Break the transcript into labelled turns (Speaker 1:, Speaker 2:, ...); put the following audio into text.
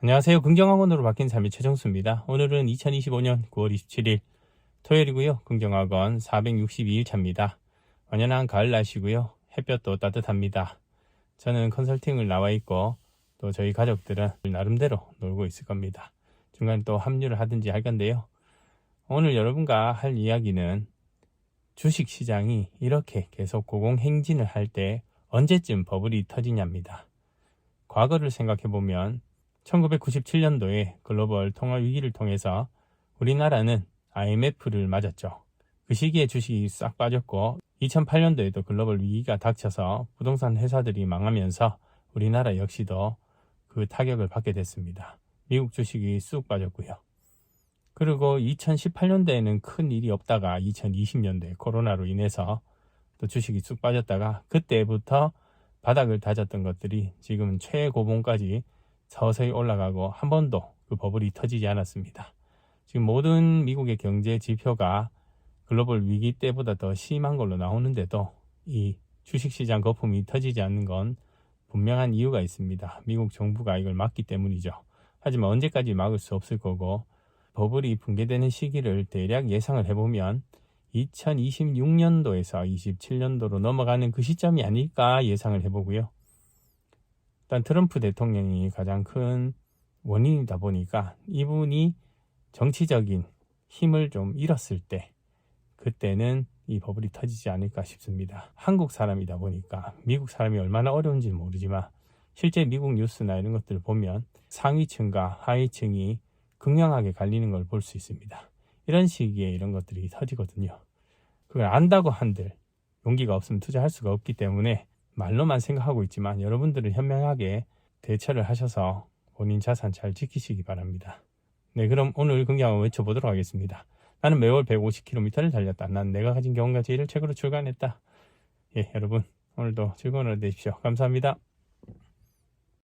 Speaker 1: 안녕하세요. 긍정학원으로 바뀐 삶의 최정수입니다. 오늘은 2025년 9월 27일 토요일이고요. 긍정학원 462일 차입니다. 완연한 가을 날씨고요. 햇볕도 따뜻합니다. 저는 컨설팅을 나와 있고 또 저희 가족들은 나름대로 놀고 있을 겁니다. 중간 또 합류를 하든지 할 건데요. 오늘 여러분과 할 이야기는 주식 시장이 이렇게 계속 고공행진을 할 때 언제쯤 버블이 터지냐입니다. 과거를 생각해 보면 1997년도에 글로벌 통화 위기를 통해서 우리나라는 IMF를 맞았죠. 그 시기에 주식이 싹 빠졌고 2008년도에도 글로벌 위기가 닥쳐서 부동산 회사들이 망하면서 우리나라 역시도 그 타격을 받게 됐습니다. 미국 주식이 쑥 빠졌고요. 그리고 2018년도에는 큰 일이 없다가 2020년도에 코로나로 인해서 또 주식이 쑥 빠졌다가 그때부터 바닥을 다졌던 것들이 지금은 최고봉까지 서서히 올라가고 한 번도 그 버블이 터지지 않았습니다. 지금 모든 미국의 경제 지표가 글로벌 위기 때보다 더 심한 걸로 나오는데도 이 주식시장 거품이 터지지 않는 건 분명한 이유가 있습니다. 미국 정부가 이걸 막기 때문이죠. 하지만 언제까지 막을 수 없을 거고 버블이 붕괴되는 시기를 대략 예상을 해보면 2026년도에서 27년도로 넘어가는 그 시점이 아닐까 예상을 해보고요. 일단 트럼프 대통령이 가장 큰 원인이다 보니까 이분이 정치적인 힘을 좀 잃었을 때 그때는 이 버블이 터지지 않을까 싶습니다. 한국 사람이다 보니까 미국 사람이 얼마나 어려운지 모르지만 실제 미국 뉴스나 이런 것들을 보면 상위층과 하위층이 극명하게 갈리는 걸 볼 수 있습니다. 이런 시기에 이런 것들이 터지거든요. 그걸 안다고 한들 용기가 없으면 투자할 수가 없기 때문에 말로만 생각하고 있지만 여러분들은 현명하게 대처를 하셔서 본인 자산 잘 지키시기 바랍니다. 네, 그럼 오늘 긍정을 외쳐보도록 하겠습니다. 나는 매월 150km를 달렸다. 난 내가 가진 경험과 지혜를 책으로 출간했다. 예, 여러분 오늘도 즐거운 하루 되십시오. 감사합니다.